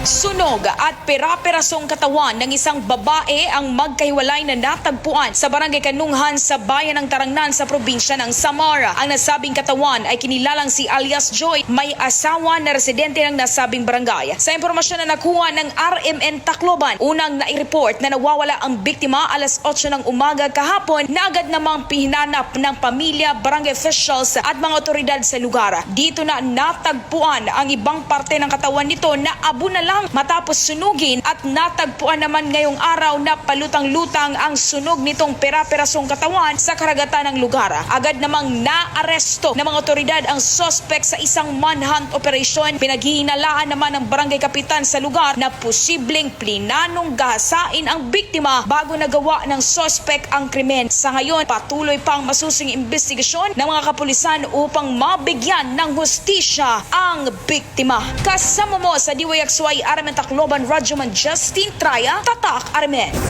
Sunog at pera-perasong katawan ng isang babae ang magkahiwalay na natagpuan sa barangay Kanunghan sa bayan ng Tarangnan sa probinsya ng Samara. Ang nasabing katawan ay kinilalang si alias Joy, may asawa na residente ng nasabing barangay. Sa impormasyon na nakuha ng RMN Tacloban, unang nai-report na nawawala ang biktima alas 8 ng umaga kahapon na agad namang pihinanap ng pamilya, barangay officials at mga otoridad sa lugar. Dito na natagpuan ang ibang parte ng katawan nito na abo na lang matapos sunugin at natagpuan naman ngayong araw na palutang-lutang ang sunog nitong pera-perasong katawan sa karagatan ng lugar. Agad namang naaresto ng mga otoridad ang suspect sa isang manhunt operation. Pinaghihinalaan naman ng barangay kapitan sa lugar na posibleng plinanong gahasain ang biktima bago nagawa ng suspect ang krimen. Sa ngayon, patuloy pang masusing investigasyon ng mga kapulisan upang mabigyan ng hustisya ang biktima. Kasama mo sa DYXY Armen Tacloban Radyoman Justin Traya, Tatak Armen.